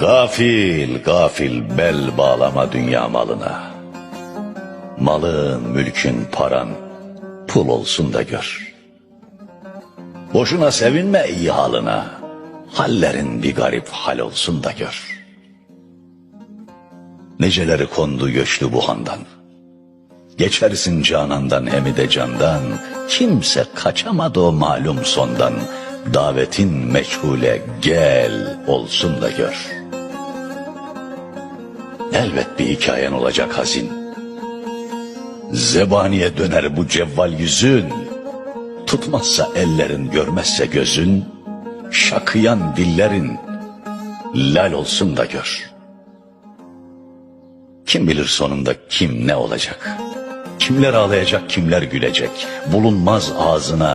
Gafil gafil bel bağlama dünya malına. Malın, mülkün, paran pul olsun da gör. Boşuna sevinme iyi halına. Hallerin bir garip hal olsun da gör. Neceleri kondu göçlü bu handan. Geçersin canandan hemi de candan. Kimse kaçamadı o malum sondan. Davetin meçhule gel olsun da gör. Elbet bir hikayen olacak hazin. Zebaniye döner bu cevval yüzün. Tutmazsa ellerin görmezse gözün. Şakıyan dillerin lal olsun da gör. Kim bilir sonunda kim ne olacak? Kimler ağlayacak, kimler gülecek? Bulunmaz ağzına